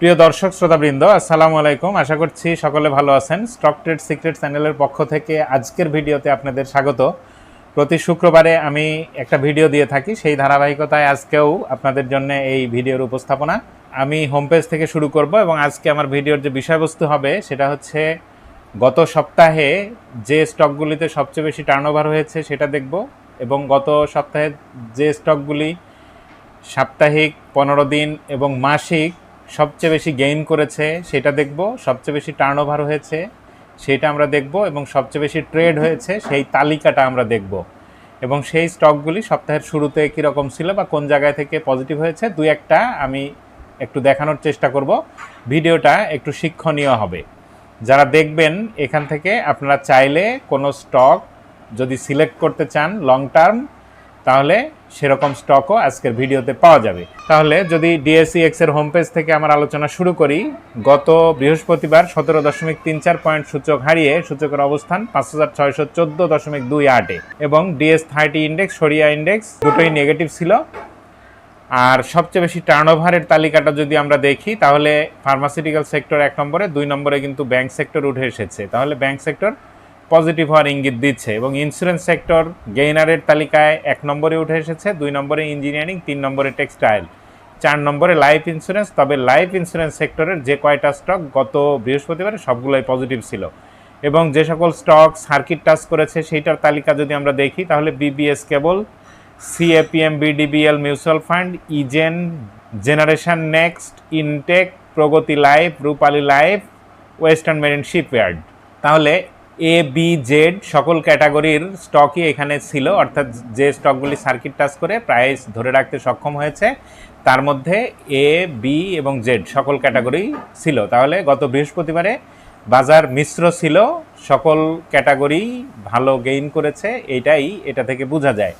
প্রিয় দর্শক, শ্রোতাবৃন্দ, আসসালামু আলাইকুম। আশা করছি সকলে ভালো আছেন। স্টক ট্রেড সিক্রেট চ্যানেলের পক্ষ থেকে আজকের ভিডিওতে আপনাদের স্বাগত। প্রতি শুক্রবারে আমি একটা ভিডিও দিয়ে থাকি। সেই ধারাবাহিকতায় আজকেও আপনাদের জন্য এই ভিডিওর উপস্থাপনা। আমি হোম পেজ থেকে শুরু করব এবং আজকে আমার ভিডিওর যে বিষয়বস্তু হবে, সেটা হচ্ছে গত সপ্তাহে যে স্টকগুলিতে সবচেয়ে বেশি টার্নওভার হয়েছে, সেটা দেখব এবং গত সপ্তাহে যে স্টকগুলি সাপ্তাহিক, পনেরো দিন এবং মাসিক সবচেয়ে বেশি গেইন করেছে সেটা দেখব, সবচেয়ে বেশি টার্নওভার হয়েছে সেটা আমরা দেখব এবং সবচেয়ে বেশি ট্রেড হয়েছে সেই তালিকাটা আমরা দেখব। এবং সেই স্টকগুলি সপ্তাহের শুরুতে কীরকম ছিল বা কোন জায়গায় থেকে পজিটিভ হয়েছে, দুই একটা আমি একটু দেখানোর চেষ্টা করব। ভিডিওটা একটু শিক্ষণীয় হবে। যারা দেখবেন এখান থেকে আপনারা চাইলে কোনো স্টক যদি সিলেক্ট করতে চান লং টার্ম তাহলে সেরকম স্টকও আজকের ভিডিওতে পাওয়া যাবে। তাহলে যদি ডিএসসি এক্সের হোম পেজ থেকে আমার আলোচনা শুরু করি, গত বৃহস্পতিবার সতেরো দশমিক তিন চার পয়েন্ট সূচক হারিয়ে সূচকের অবস্থান পাঁচ হাজার ছয়শো চোদ্দ দশমিক দুই আটে এবং DS thirty index Shariah index দুটোই নেগেটিভ ছিল। আর সবচেয়ে বেশি টার্নওভারের তালিকাটা যদি আমরা দেখি, তাহলে ফার্মাসিউটিক্যাল সেক্টর এক নম্বরে, দুই নম্বরে কিন্তু ব্যাংক সেক্টর উঠে এসেছে। তাহলে ব্যাংক সেক্টর পজিটিভ হওয়ার ইঙ্গিত দিচ্ছে এবং ইন্স্যুরেন্স সেক্টর গেইনারের তালিকায় এক নম্বরে উঠে এসেছে, দুই নম্বরে ইঞ্জিনিয়ারিং তিন নম্বরে টেক্সটাইল চার নম্বরে লাইফ ইন্স্যুরেন্স তবে লাইফ ইন্স্যুরেন্স সেক্টরের যে কয়টা স্টক গত বৃহস্পতিবারে সবগুলোই পজিটিভ ছিল। এবং যে সকল স্টক সার্কিট টাচ করেছে সেইটার তালিকা যদি আমরা দেখি, তাহলে BBS cable CAPM BDBL mutual fund eGen generation next Intech Pragati life Rupali life western marine shipyard তাহলে এ বি জেড সকল ক্যাটাগরির স্টকই এখানে ছিল। অর্থাৎ যে স্টকগুলি সার্কিট টাচ করে প্রাইস ধরে রাখতে সক্ষম হয়েছে, তার মধ্যে এ বি এবং জেড সকল ক্যাটাগরি ছিল। তাহলে গত বৃহস্পতিবারে বাজার মিশ্র ছিল, সকল ক্যাটাগরি ভালো গেইন করেছে এইটাই এটা থেকে বোঝা যায়।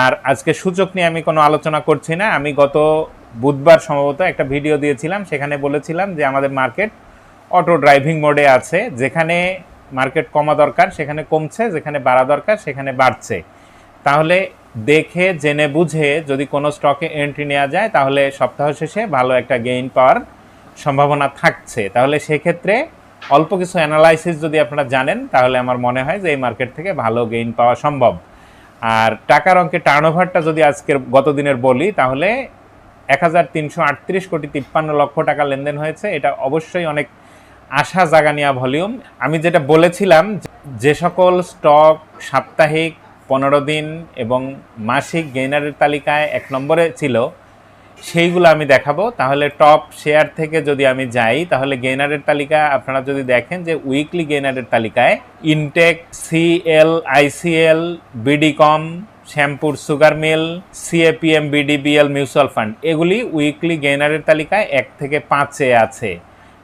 আর আজকে সূচক নিয়ে আমি কোনো আলোচনা করছি না। আমি গত বুধবার সম্ভবত একটা ভিডিও দিয়েছিলাম, সেখানে বলেছিলাম যে আমাদের মার্কেট অটো ড্রাইভিং মোডে আছে, যেখানে মার্কেট কমা দরকার, সেখানে কমছে, যেখানে বাড়া দরকার, সেখানে বাড়ছে। তাহলে দেখে, জেনে, বুঝে যদি কোনো স্টকে এন্ট্রি নেওয়া যায়, তাহলে সপ্তাহ শেষে ভালো একটা গেইন পাওয়ার সম্ভাবনা থাকছে। তাহলে সেক্ষেত্রে অল্প কিছু অ্যানালাইসিস যদি আপনারা জানেন, তাহলে আমার মনে হয় যে এই মার্কেট থেকে ভালো গেইন পাওয়া সম্ভব। আর টাকার অঙ্কে টার্নওভারটা যদি আজকের গত দিনের বলি, তাহলে এক হাজার তিনশো আটত্রিশ কোটি তিপ্পান্ন লক্ষ টাকা লেনদেন হয়েছে। এটা অবশ্যই অনেক আশা জাগানিয়া ভলিউম। আমি যেটা বলেছিলাম যে সকল স্টক সাপ্তাহিক, পনেরো দিন এবং মাসিক গেইনারের তালিকায় এক নম্বরে ছিল, সেইগুলো আমি দেখাবো। তাহলে টপ শেয়ার থেকে যদি আমি যাই, তাহলে গেইনারের তালিকা আপনারা যদি দেখেন যে উইকলি গেইনারের তালিকায় intact, CL, ICL, BDCom, Shyampur sugar mill, CAPM, BDBL, mutual fund, এগুলি উইকলি গেইনারের তালিকায় এক থেকে পাঁচে আছে।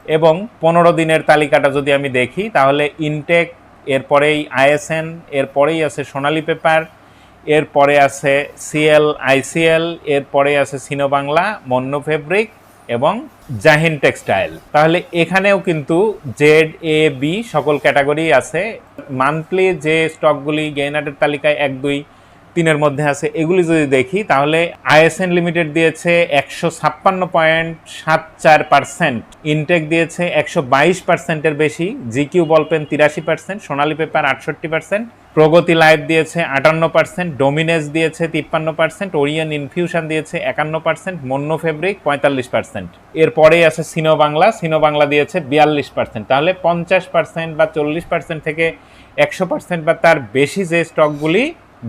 এবং পনেরো দিনের তালিকাটা যদি আমি দেখি, তাহলে ইনটেক, এরপরেই আইএসএন, এরপরেই আছে সোনালী পেপার, এরপরে আছে সিএল, আইসিএল, এরপরে আছে সিনো বাংলা মন্য ফেব্রিক এবং জাহিন টেক্সটাইল। তাহলে এখানেও কিন্তু জেড, এ, বি সকল ক্যাটাগরি আছে। মান্থলি যে স্টকগুলি গেইনারের তালিকায় এক, দুই তিনের মধ্যে আছে। এগুলি যদি দেখি, তাহলে আইএসএন লিমিটেড দিয়েছে একশো ছাপ্পান্ন পয়েন্ট সাত চার পার্সেন্ট, ইনটেক দিয়েছে একশো বাইশ পার্সেন্টের বেশি, জিকিউ বলপেন তিরাশি পার্সেন্ট, সোনালী পেপার আটষট্টি পার্সেন্ট, প্রগতি লাইভ দিয়েছে আটান্ন পার্সেন্ট ডোমিনেস দিয়েছে তিপ্পান্ন পার্সেন্ট, ওরিয়ন ইনফিউশন দিয়েছে একান্ন পার্সেন্ট মন্য ফেব্রিক পঁয়তাল্লিশ পার্সেন্ট। এরপরেই আছে সিনো বাংলা সিনো বাংলা দিয়েছে বিয়াল্লিশ পার্সেন্ট। তাহলে পঞ্চাশ পার্সেন্ট বা চল্লিশ পার্সেন্ট থেকে একশো পার্সেন্ট বা তার বেশি যে স্টকগুলি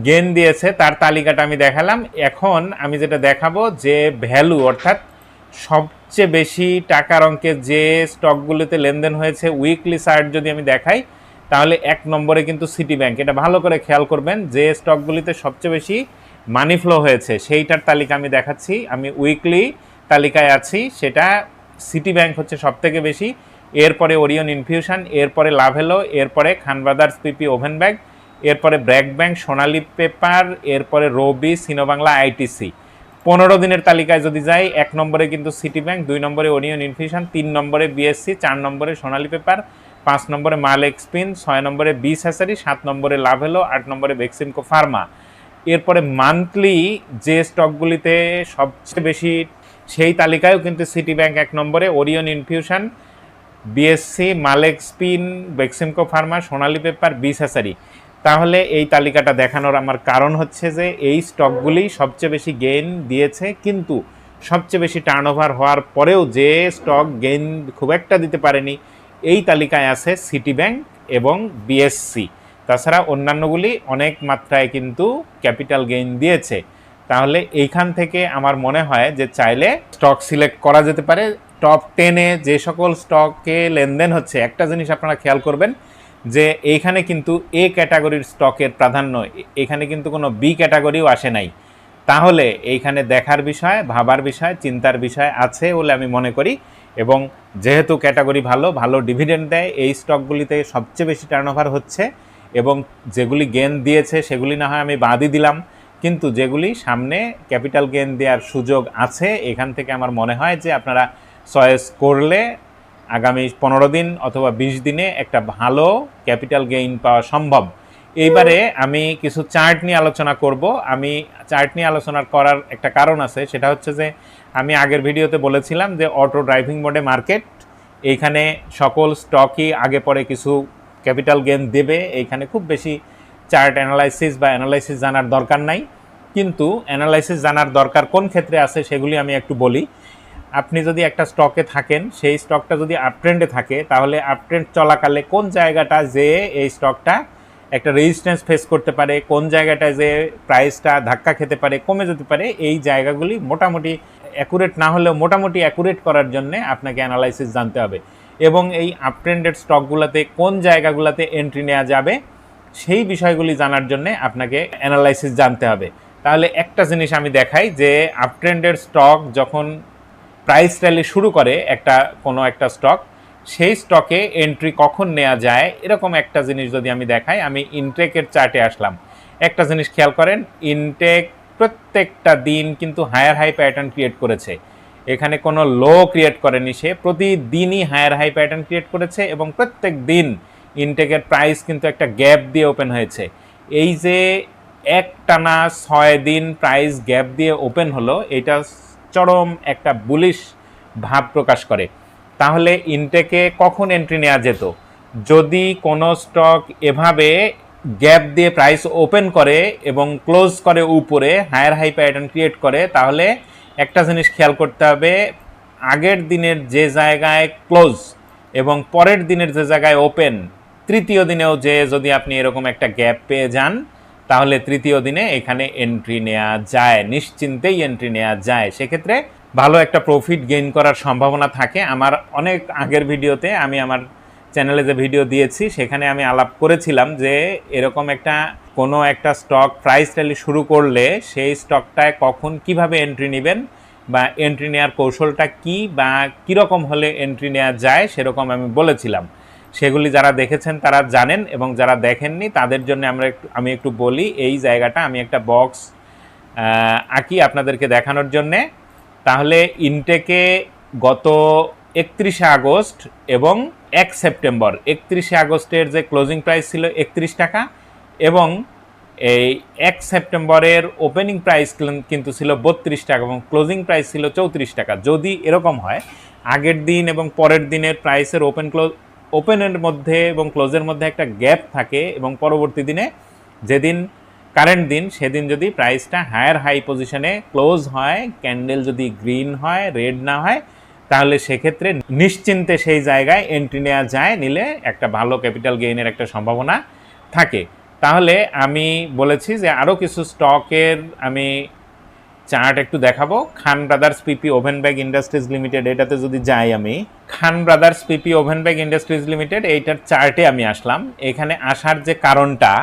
গেন দিয়েছে, তার তালিকাটা আমি দেখালাম। এখন আমি যেটা দেখাবো যে ভ্যালু অর্থাৎ সবচেয়ে বেশি টাকার অঙ্কে যে স্টকগুলোতে লেনদেন হয়েছে উইকলি চার্ট যদি আমি দেখাই, তাহলে এক নম্বরে কিন্তু সিটি ব্যাংক এটা ভালো করে খেয়াল করবেন যে স্টকগুলিতে সবচেয়ে বেশি মানি ফ্লো হয়েছে, সেইটার তালিকা আমি দেখাচ্ছি। আমি উইকলি তালিকায় আছি, সেটা সিটি ব্যাংক হচ্ছে সব থেকে বেশি। এরপরে ওরিয়ন ইনফিউশন এরপরে লাভেলো এরপরে খানবাদার্স পিপি ওভেন ব্যাগ এরপরে ব্র্যাক ব্যাংক, সোনালী পেপার, এরপরে রবি, সিনোবাংলা, আইটিসি। পনেরো দিনের তালিকায় যদি যাই, এক নম্বরে কিন্তু সিটি ব্যাংক দুই নম্বরে ওরিয়ন ইনফিউশন তিন নম্বরে বিএসসি, চার নম্বরে সোনালী পেপার, পাঁচ নম্বরে মাল এক্সপিন, ছয় নম্বরে বি স্যাসারি সাত নম্বরে লাভেলো, আট নম্বরে ভেক্সিমকো ফার্মা। এরপরে মান্থলি যে স্টকগুলিতে সবচেয়ে বেশি, সেই তালিকায়ও কিন্তু সিটি ব্যাংক এক নম্বরে, Orion infusion, BSC Malek spin Beximco pharma, Sonali paper বিসাসারি তাহলে এই তালিকাটা দেখানোর আমার কারণ হচ্ছে যে এই স্টকগুলি সবচেয়ে বেশি গেইন দিয়েছে, কিন্তু সবচেয়ে বেশি টার্নওভার হওয়ার পরেও যে স্টক গেইন খুব একটা দিতে পারেনি, এই তালিকায় আছে সিটি ব্যাংক এবং বিএসসি তাছাড়া অন্যান্যগুলি অনেক মাত্রায় কিন্তু ক্যাপিটাল গেইন দিয়েছে। তাহলে এইখান থেকে আমার মনে হয় যে চাইলে স্টক সিলেক্ট করা যেতে পারে। টপ টেনে যে সকল স্টকে লেনদেন হচ্ছে, একটা জিনিস আপনারা খেয়াল করবেন যে এইখানে কিন্তু এ ক্যাটাগরির স্টকের প্রাধান্য, এখানে কিন্তু কোনো বি ক্যাটাগরিও আসে নাই। তাহলে এইখানে দেখার বিষয়, ভাবার বিষয়, চিন্তার বিষয় আছে বলে আমি মনে করি এবং যেহেতু ক্যাটাগরি ভালো ভালো ডিভিডেন্ড দেয়, এই স্টকগুলিতে সবচেয়ে বেশি টার্নওভার হচ্ছে এবং যেগুলি গেন দিয়েছে সেগুলি না হয় আমি বাদই দিলাম। কিন্তু যেগুলি সামনে ক্যাপিটাল গেন দেওয়ার সুযোগ আছে, এখান থেকে আমার মনে হয় যে আপনারা চয়েস করলে আগামী পনেরো দিন অথবা বিশ দিনে একটা ভালো ক্যাপিটাল গেইন পাওয়া সম্ভব। এইবারে আমি কিছু চার্ট নিয়ে আলোচনা করব। আমি চার্ট নিয়ে আলোচনা করার একটা কারণ আছে, সেটা হচ্ছে যে আমি আগের ভিডিওতে বলেছিলাম যে অটো ড্রাইভিং মোডে মার্কেট, এইখানে সকল স্টকই আগে পরে কিছু ক্যাপিটাল গেইন দেবে। এইখানে খুব বেশি চার্ট অ্যানালাইসিস বা অ্যানালাইসিস জানার দরকার নাই। কিন্তু অ্যানালাইসিস জানার দরকার কোন ক্ষেত্রে আছে সেগুলি আমি একটু বলি। আপনি যদি একটা স্টকে থাকেন, সেই স্টকটা যদি আপট্রেন্ডে থাকে, তাহলে আপট্রেন্ড চলাকালে কোন জায়গাটা যে এই স্টকটা একটা রেজিস্ট্যান্স ফেস করতে পারে, কোন জায়গাটায় যে প্রাইসটা ধাক্কা খেতে পারে, কমে যেতে পারে, এই জায়গাগুলি মোটামুটি অ্যাকুরেট না হলেও মোটামুটি অ্যাকুরেট করার জন্য আপনাকে অ্যানালাইসিস জানতে হবে। এবং এই আপট্রেন্ডেড স্টকগুলোতে কোন জায়গাগুলোতে এন্ট্রি নেওয়া যাবে, সেই বিষয়গুলি জানার জন্য আপনাকে অ্যানালাইসিস জানতে হবে। তাহলে একটা জিনিস আমি দেখাই যে আপট্রেন্ডেড স্টক যখন প্রাইস র্যালি শুরু করে একটা, কোনো একটা স্টক সেই স্টকে এন্ট্রি কখন নেওয়া যায়, এরকম একটা জিনিস যদি আমি দেখাই, আমি ইনটেকের চার্টে আসলাম। একটা জিনিস খেয়াল করেন ইনটেক প্রত্যেকটা দিন কিন্তু হায়ার হাই প্যাটার্ন ক্রিয়েট করেছে। এখানে কোনো লো ক্রিয়েট করেনি সে, প্রতিদিনই হায়ার হাই প্যাটার্ন ক্রিয়েট করেছে এবং প্রত্যেক দিন ইনটেকের প্রাইস কিন্তু একটা গ্যাপ দিয়ে ওপেন হয়েছে। এই যে এক টানা ছয় দিন প্রাইস গ্যাপ দিয়ে ওপেন হলো, এটা চরম একটা বুলিশ ভাব প্রকাশ করে। তাহলে ইনটেকে কখন এন্ট্রি নেওয়া যেত? যদি কোনো স্টক এভাবে গ্যাপ দিয়ে প্রাইস ওপেন করে এবং ক্লোজ করে উপরে হায়ার হাই প্যাটার্ন ক্রিয়েট করে, তাহলে একটা জিনিস খেয়াল করতে হবে, আগের দিনের যে জায়গায় ক্লোজ এবং পরের দিনের যে জায়গায় ওপেন তৃতীয় দিনেও যে যদি আপনি এরকম একটা গ্যাপ পেয়ে যান তাহলে তৃতীয় দিনে এখানে এন্ট্রি নেওয়া যায়, নিশ্চিন্তেই এন্ট্রি নেওয়া যায়। সেক্ষেত্রে ভালো একটা প্রফিট গেইন করার সম্ভাবনা থাকে। আমার অনেক আগের ভিডিওতে আমি আমার চ্যানেলে যে ভিডিও দিয়েছি, সেখানে আমি আলাপ করেছিলাম যে এরকম একটা কোনো একটা স্টক প্রাইস র্যালি শুরু করলে সেই স্টকটায় কখন কীভাবে এন্ট্রি নেবেন বা এন্ট্রি নেওয়ার কৌশলটা কি বা কীরকম হলে এন্ট্রি নেওয়া যায়, সেরকম আমি বলেছিলাম। সেগুলি যারা দেখেছেন তারা জানেন এবং যারা দেখেননি, তাদের জন্য আমরা একটু আমি একটু বলি, এই জায়গাটা আমি একটা বক্স আঁকি আপনাদেরকে দেখানোর জন্যে। তাহলে ইনটেকে গত একত্রিশে আগস্ট এবং এক সেপ্টেম্বর, একত্রিশে আগস্টের যে ক্লোজিং প্রাইস ছিল একত্রিশ টাকা এবং এই এক সেপ্টেম্বরের ওপেনিং প্রাইস কিন্তু ছিল বত্রিশ টাকা এবং ক্লোজিং প্রাইস ছিল চৌত্রিশ টাকা। যদি এরকম হয়, আগের দিন এবং পরের দিনের প্রাইসের ওপেন ক্লোজ ওপেনের মধ্যে এবং ক্লোজের মধ্যে একটা গ্যাপ থাকে এবং পরবর্তী দিনে যেদিন কারেন্ট দিন, সেদিন যদি প্রাইসটা হায়ার হাই পজিশনে ক্লোজ হয় ক্যান্ডেল যদি গ্রিন হয় রেড না হয়, তাহলে সেক্ষেত্রে নিশ্চিন্তে সেই জায়গায় এন্ট্রি নেওয়া যায়, নিলে একটা ভালো ক্যাপিটাল গেইনের একটা সম্ভাবনা থাকে। তাহলে আমি বলেছি যে আরও কিছু স্টকের আমি চার্ট একটু দেখাবো। Khan brothers PP woven bag industries limited, এটাতে যদি যাই আমি। Khan brothers PP woven bag industries limited, এইটার চার্টে আমি আসলাম। এখানে আসার যে কারণটা,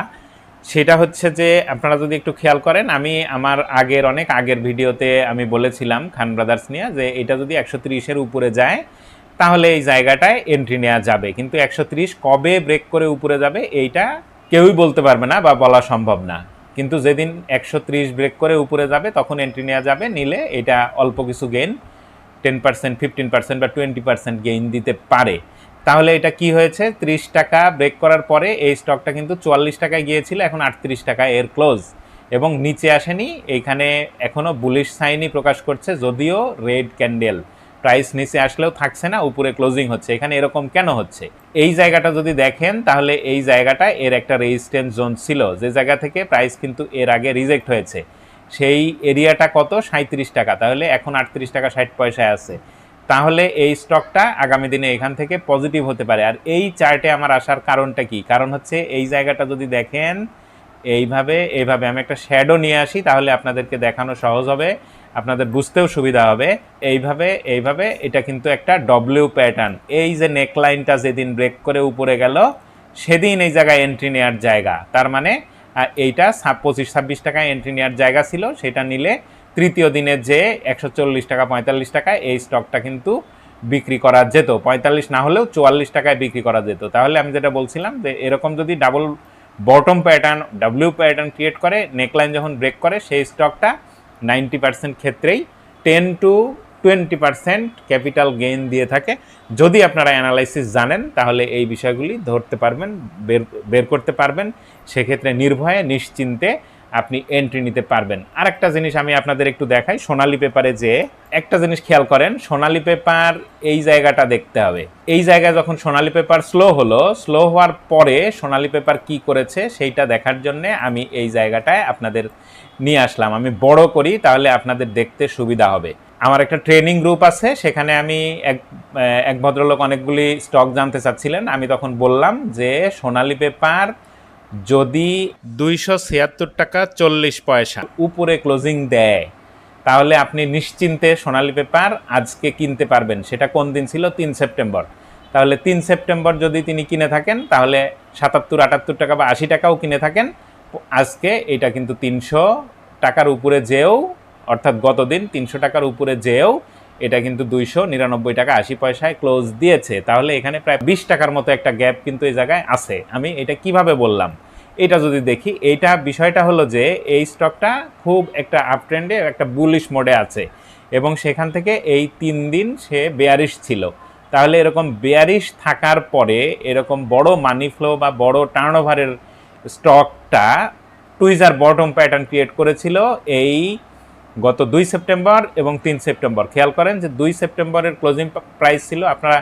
সেটা হচ্ছে যে আপনারা যদি একটু খেয়াল করেন, আমি আমার আগের, অনেক আগের ভিডিওতে আমি বলেছিলাম খান ব্রাদার্স নিয়ে যে এটা যদি একশো তিরিশের উপরে যায়, তাহলে এই জায়গাটায় এন্ট্রি নেওয়া যাবে। কিন্তু একশো কবে ব্রেক করে উপরে যাবে, এইটা কেউই বলতে পারবে না বা বলা সম্ভব না। কিন্তু যেদিন একশো ত্রিশ ব্রেক করে উপরে যাবে, তখন এন্ট্রি নেওয়া যাবে, নিলে এটা অল্প কিছু gain ten percent fifteen percent বা টোয়েন্টি পার্সেন্ট গেইন দিতে পারে। তাহলে এটা কি হয়েছে? ত্রিশ টাকা ব্রেক করার পরে এই স্টকটা কিন্তু চুয়াল্লিশ টাকায় গিয়েছিল, এখন আটত্রিশ টাকা এর ক্লোজ এবং নিচে আসেনি এইখানে এখনও বুলিশ সাইনই প্রকাশ করছে, যদিও রেড ক্যান্ডেল প্রাইস নিচে আসলেও থাকছে না, উপরে ক্লোজিং হচ্ছে। এখানে এরকম কেন হচ্ছে? এই জায়গাটা যদি দেখেন, তাহলে এই জায়গাটা এর একটা রেজিস্ট্যান্স জোন ছিল। যে জায়গা থেকে প্রাইস কিন্তু এর আগে রিজেক্ট হয়েছে। সেই এরিয়াটা কত? সাঁত্রিশ টাকা। তাহলে এখন আটত্রিশ টাকা ষাট পয়সায় আছে। তাহলে এই স্টকটা আগামী দিনে এখান থেকে পজিটিভ হতে পারে। আর এই চার্টে আমার আসার কারণটা কি? কারণ হচ্ছে এই জায়গাটা যদি দেখেন, এইভাবে এইভাবে আমি একটা শ্যাডো নিয়ে আসি, তাহলে আপনাদেরকে দেখানো সহজ হবে। আপনাদের বুঝতেও সুবিধা হবে। এইভাবে এইভাবে এটা কিন্তু একটা ডব্লিউ প্যাটার্ন এই যে নেকলাইনটা যেদিন ব্রেক করে উপরে গেল, সেদিন এই জায়গায় এন্ট্রি নেওয়ার জায়গা। তার মানে এইটা পঁচিশ, ছাব্বিশ টাকায় এন্ট্রি নেওয়ার জায়গা ছিল। সেটা নিলে তৃতীয় দিনের যে একশো চল্লিশ টাকা, পঁয়তাল্লিশ টাকায় এই স্টকটা কিন্তু বিক্রি করা যেত। পঁয়তাল্লিশ না হলেও চুয়াল্লিশ টাকায় বিক্রি করা যেত। তাহলে আমি যেটা বলছিলাম যে, এরকম যদি double bottom pattern W pattern create করে নেকলাইন যখন ব্রেক করে, সেই স্টকটা নাইনটি পার্সেন্ট ক্ষেত্রেই ten to twenty percent capital gain দিয়ে থাকে। যদি আপনারা অ্যানালাইসিস জানেন, তাহলে এই বিষয়গুলি ধরতে পারবেন, বের বের করতে পারবেন। সেক্ষেত্রে নির্ভয়ে, নিশ্চিন্তে আপনি এন্ট্রি নিতে পারবেন। আর একটা জিনিস আমি আপনাদের একটু দেখাই, সোনালী পেপারে যে একটা জিনিস খেয়াল করেন, সোনালী পেপার এই জায়গাটা দেখতে হবে। এই জায়গায় যখন সোনালী পেপার স্লো হলো স্লো হওয়ার পরে সোনালী পেপার কি করেছে, সেইটা দেখার জন্য আমি এই জায়গাটায় আপনাদের নিয়ে আসলাম। আমি বড় করি, তাহলে আপনাদের দেখতে সুবিধা হবে। আমার একটা ট্রেনিং গ্রুপ আছে, সেখানে আমি এক এক ভদ্রলোক অনেকগুলি স্টক জানতে চাচ্ছিলেন। আমি তখন বললাম যে, সোনালী পেপার যদি দুইশো ছিয়াত্তর টাকা চল্লিশ পয়সা উপরে ক্লোজিং দেয়, তাহলে আপনি নিশ্চিন্তে সোনালী পেপার আজকে কিনতে পারবেন। সেটা কোন দিন ছিল? তিন সেপ্টেম্বর। তাহলে তিন সেপ্টেম্বর যদি তিনি কিনে থাকেন, তাহলে সাতাত্তর, আটাত্তর টাকা বা আশি টাকাও কিনে থাকেন। আজকে এটা কিন্তু তিনশো টাকার উপরে যেও, অর্থাৎ গতদিন তিনশো টাকার উপরে যেও, এটা কিন্তু দুইশো নিরানব্বই টাকা আশি পয়সায় ক্লোজ দিয়েছে। তাহলে এখানে প্রায় বিশ টাকার মতো একটা গ্যাপ কিন্তু এই জায়গায় আছে। আমি এটা কীভাবে বললাম? এটা যদি দেখি এইটা বিষয়টা হলো যে এই স্টকটা খুব একটা আপ ট্রেন্ডে একটা বুলিশ মোডে আছে এবং সেখান থেকে এই তিন দিন সে বেয়ারিশ ছিল। তাহলে এরকম বেয়ারিশ থাকার পরে এরকম বড় মানি ফ্লো বা বড় টার্ন ওভারের স্টকটা টুইজার বটম প্যাটার্ন ক্রিয়েট করেছিল এই গত দুই সেপ্টেম্বর এবং তিন সেপ্টেম্বর। খেয়াল করেন যে দুই সেপ্টেম্বরের ক্লোজিং প্রাইস ছিল, আপনারা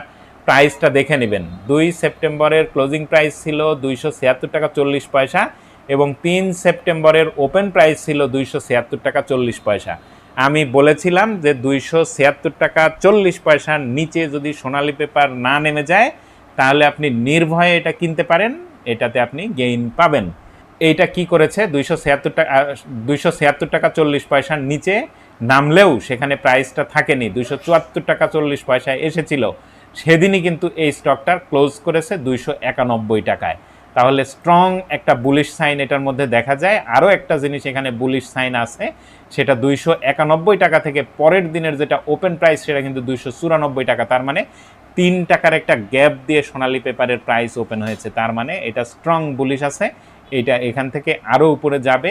প্রাইসটা দেখে নেবেন। দুই সেপ্টেম্বরের ক্লোজিং প্রাইস ছিল দুইশো ছিয়াত্তর টাকা চল্লিশ পয়সা এবং তিন সেপ্টেম্বরের ওপেন প্রাইস ছিল দুইশো ছিয়াত্তর টাকা চল্লিশ পয়সা। আমি বলেছিলাম যে দুইশো ছিয়াত্তর টাকা চল্লিশ পয়সার নিচে যদি সোনালি পেপার না নেমে যায়, তাহলে আপনি নির্ভয়ে এটা কিনতে পারেন। এটাতে আপনি গেইন পাবেন। এইটা কি করেছে? দুইশো ছিয়াত্তর টাকা দুইশো ছিয়াত্তর টাকা চল্লিশ পয়সার নিচে নামলেও সেখানে প্রাইসটা থাকেনি। দুইশো চুয়াত্তর টাকা চল্লিশ পয়সায় এসেছিল। সেদিনই কিন্তু এই স্টকটার ক্লোজ করেছে দুইশো একানব্বই টাকায়। তাহলে স্ট্রং একটা বুলিশ সাইন এটার মধ্যে দেখা যায়। আরও একটা জিনিস এখানে বুলিশ সাইন আছে, সেটা দুইশো একানব্বই টাকা থেকে পরের দিনের যেটা ওপেন প্রাইস সেটা কিন্তু দুইশো চুরানব্বই টাকা। তার মানে তিন টাকার একটা গ্যাপ দিয়ে সোনালী পেপারের প্রাইস ওপেন হয়েছে। তার মানে এটা স্ট্রং বুলিশ আছে। এটা এখান থেকে আরও উপরে যাবে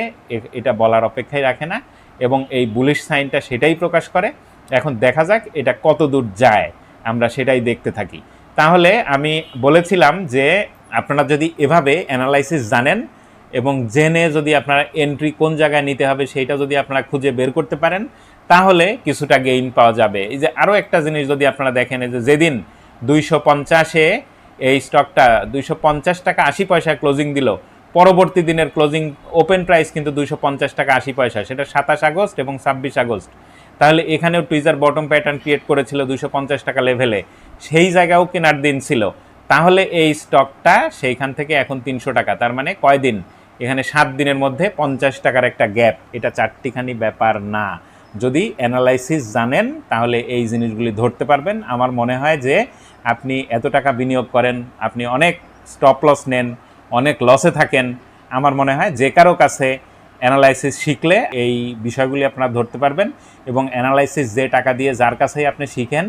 এটা বলার অপেক্ষাই রাখে না। এবং এই বুলিশ সাইনটা সেটাই প্রকাশ করে। এখন দেখা যাক এটা কত দূর যায়। আমরা সেটাই দেখতে থাকি। তাহলে আমি বলেছিলাম যে আপনারা যদি এভাবে অ্যানালাইসিস জানেন এবং জেনে যদি আপনারা এন্ট্রি কোন জায়গায় নিতে হবে সেইটা যদি আপনারা খুঁজে বের করতে পারেন, তাহলে কিছুটা গেইন পাওয়া যাবে। এই যে আরও একটা জিনিস যদি আপনারা দেখেন যে যেদিন দুইশো পঞ্চাশে এই স্টকটা দুইশো পঞ্চাশ টাকা আশি পয়সায় ক্লোজিং দিল, পরবর্তী দিনের ক্লোজিং ওপেন প্রাইস কিন্তু দুইশো পঞ্চাশ টাকা আশি পয়সা সেটা সাতাশ আগস্ট এবং ছাব্বিশ আগস্ট। তাহলে এখানেও টুইজার বটম প্যাটার্ন ক্রিয়েট করেছিল দুইশো পঞ্চাশ টাকা লেভেলে সেই জায়গাও কেনার দিন ছিল। তাহলে এই স্টকটা সেইখান থেকে এখন তিনশো টাকা, তার মানে কয়দিন? এখানে সাত দিনের মধ্যে পঞ্চাশ টাকার একটা গ্যাপ। এটা চারটিখানি ব্যাপার না। যদি অ্যানালাইসিস জানেন, তাহলে এই জিনিসগুলি ধরতে পারবেন। আমার মনে হয় যে আপনি এত টাকা বিনিয়োগ করেন, আপনি অনেক স্টপ লস নেন, অনেক লসে থাকেন। আমার মনে হয় যে কারও কাছে অ্যানালাইসিস শিখলে এই বিষয়গুলি আপনারা ধরতে পারবেন এবং অ্যানালাইসিস যে টাকা দিয়ে যার কাছেই আপনি শিখেন,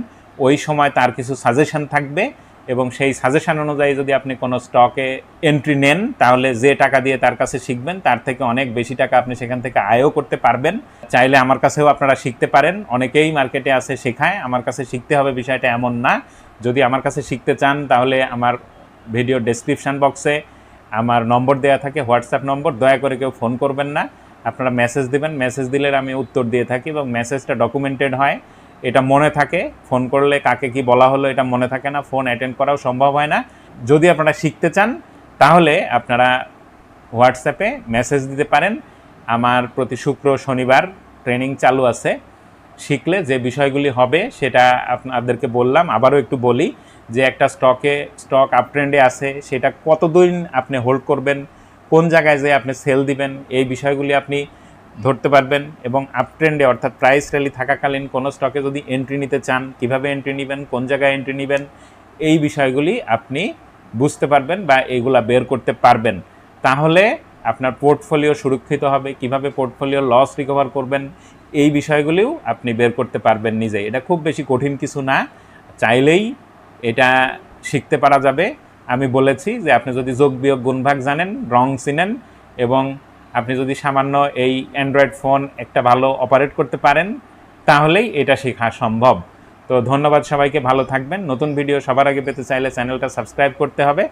ওই সময় তার কিছু সাজেশন থাকবে। এবং সেই সাজেশন অনুযায়ী যদি আপনি কোনো স্টকে এন্ট্রি নেন, তাহলে যে টাকা দিয়ে তার কাছে শিখবেন, তার থেকে অনেক বেশি টাকা আপনি সেখান থেকে আয়ও করতে পারবেন। চাইলে আমার কাছেও আপনারা শিখতে পারেন। অনেকেই মার্কেটে আছে শেখায়, আমার কাছে শিখতে হবে বিষয়টা এমন না। যদি আমার কাছে শিখতে চান, তাহলে আমার ভিডিও ডেসক্রিপশন বক্সে আমার নম্বর দেওয়া থাকে হোয়াটসঅ্যাপ নম্বর, দয়া করে কেউ ফোন করবেন না। আপনারা মেসেজ দিবেন মেসেজ দিলে আমি উত্তর দিয়ে থাকি এবং মেসেজটা ডকুমেন্টেড হয়। এটা মনে থাকে। ফোন করলে কাকে কি বলা হলো এটা মনে থাকে না। ফোন অ্যাটেন্ড করাও সম্ভব হয় না। যদি আপনারা শিখতে চান, তাহলে আপনারা হোয়াটসঅ্যাপে মেসেজ দিতে পারেন। আমার প্রতি শুক্র শনিবার ট্রেনিং চালু আছে। শিখলে যে বিষয়গুলি হবে, সেটা আপনাদেরকে বললাম। আবারও একটু বলি যে একটা স্টকে স্টক আপ ট্রেন্ডে আছে, সেটা কতদিন আপনি হোল্ড করবেন, কোন জায়গায় যে আপনি সেল দিবেন, এই বিষয়গুলি আপনি ধরতে পারবেন এবং আপ ট্রেন্ডে অর্থাৎ প্রাইস র্যালি থাকাকালীন কোনো স্টকে যদি এন্ট্রি নিতে চান, কীভাবে এন্ট্রি নেবেন, কোন জায়গায় এন্ট্রি নেবেন, এই বিষয়গুলি আপনি বুঝতে পারবেন বা এইগুলা বের করতে পারবেন। তাহলে আপনার পোর্টফোলিও সুরক্ষিত হবে, কীভাবে পোর্টফোলিও লস রিকভার করবেন, এই বিষয়গুলিও আপনি বের করতে পারবেন নিজে এটা খুব বেশি কঠিন কিছু না, চাইলেই এটা শিখতে পারা যাবে। আমি বলেছি যে আপনি যদি যোগ বিয়োগ গুণভাগ জানেন রং চিনেন এবং আপনি যদি সামান্য এই অ্যান্ড্রয়েড ফোন একটা ভালো অপারেট করতে পারেন, তাহলেই এটা শেখা সম্ভব। তো ধন্যবাদ সবাইকে, ভালো থাকবেন। নতুন ভিডিও সবার আগে পেতে চাইলে চ্যানেলটা সাবস্ক্রাইব করতে হবে।